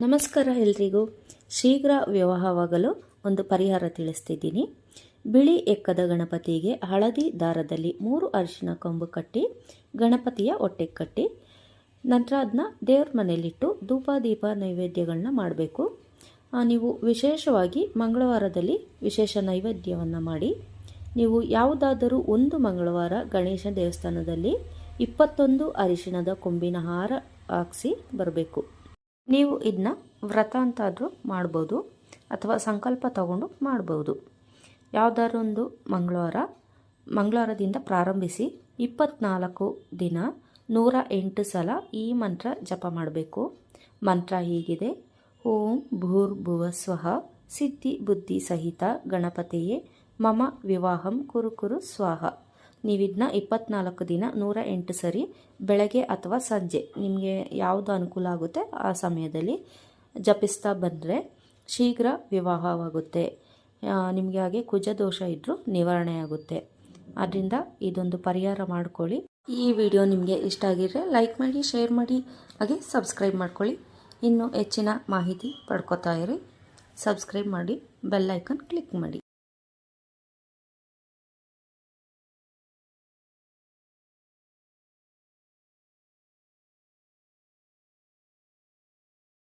ನಮಸ್ಕಾರ ಎಲ್ರಿಗೂ. ಶೀಘ್ರ ವಿವಾಹವಾಗಲು ಒಂದು ಪರಿಹಾರ ತಿಳಿಸ್ತಿದ್ದೀನಿ. ಬಿಳಿ ಎಕ್ಕದ ಗಣಪತಿಗೆ ಹಳದಿ ದಾರದಲ್ಲಿ ಮೂರು ಅರಿಶಿನ ಕೊಂಬು ಕಟ್ಟಿ, ಗಣಪತಿಯ ಹೊಟ್ಟೆಗೆ ಕಟ್ಟಿ, ನಂತರ ಅದನ್ನ ದೇವ್ರ ಮನೆಯಲ್ಲಿಟ್ಟು ಧೂಪ, ದೀಪ ನೈವೇದ್ಯಗಳನ್ನ ಮಾಡಬೇಕು. ನೀವು ವಿಶೇಷವಾಗಿ ಮಂಗಳವಾರದಲ್ಲಿ ವಿಶೇಷ ನೈವೇದ್ಯವನ್ನು ಮಾಡಿ, ನೀವು ಯಾವುದಾದರೂ ಒಂದು ಮಂಗಳವಾರ ಗಣೇಶ ದೇವಸ್ಥಾನದಲ್ಲಿ ಇಪ್ಪತ್ತೊಂದು ಅರಿಶಿಣದ ಕೊಂಬಿನ ಹಾರ ಹಾಕಿಸಿ ಬರಬೇಕು. ನೀವು ಇದನ್ನ ವ್ರತ ಅಂತಾದರೂ ಮಾಡ್ಬೋದು ಅಥವಾ ಸಂಕಲ್ಪ ತಗೊಂಡು ಮಾಡ್ಬೋದು. ಯಾವುದಾದ್ರು ಒಂದು ಮಂಗಳವಾರ, ಮಂಗಳವಾರದಿಂದ ಪ್ರಾರಂಭಿಸಿ ಇಪ್ಪತ್ನಾಲ್ಕು ದಿನ ನೂರ ಎಂಟು ಸಲ ಈ ಮಂತ್ರ ಜಪ ಮಾಡಬೇಕು. ಮಂತ್ರ ಹೀಗಿದೆ, ಓಂ ಭೂರ್ಭುವ ಸ್ವಹ ಸಿದ್ಧಿ ಬುದ್ಧಿ ಸಹಿತ ಗಣಪತಿಯೇ ಮಮ ವಿವಾಹಂ ಕುರು ಕುರು ಸ್ವಾಹ. ನೀವಿದನ್ನ ಇಪ್ಪತ್ನಾಲ್ಕು ದಿನ ನೂರ ಎಂಟು ಸರಿ ಬೆಳಗ್ಗೆ ಅಥವಾ ಸಂಜೆ ನಿಮಗೆ ಯಾವುದು ಅನುಕೂಲ ಆಗುತ್ತೆ ಆ ಸಮಯದಲ್ಲಿ ಜಪಿಸ್ತಾ ಬಂದರೆ ಶೀಘ್ರ ವಿವಾಹವಾಗುತ್ತೆ. ನಿಮಗೆ ಹಾಗೆ ಕುಜ ದೋಷ ಇದ್ದರೂ ನಿವಾರಣೆ ಆಗುತ್ತೆ. ಆದ್ದರಿಂದ ಇದೊಂದು ಪರಿಹಾರ ಮಾಡ್ಕೊಳ್ಳಿ. ಈ ವಿಡಿಯೋ ನಿಮಗೆ ಇಷ್ಟ ಆಗಿದ್ರೆ ಲೈಕ್ ಮಾಡಿ, ಶೇರ್ ಮಾಡಿ, ಹಾಗೆ ಸಬ್ಸ್ಕ್ರೈಬ್ ಮಾಡ್ಕೊಳ್ಳಿ. ಇನ್ನು ಹೆಚ್ಚಿನ ಮಾಹಿತಿ ಪಡ್ಕೋತಾ ಇರಿ. ಸಬ್ಸ್ಕ್ರೈಬ್ ಮಾಡಿ, ಬೆಲ್ ಐಕನ್ ಕ್ಲಿಕ್ ಮಾಡಿ.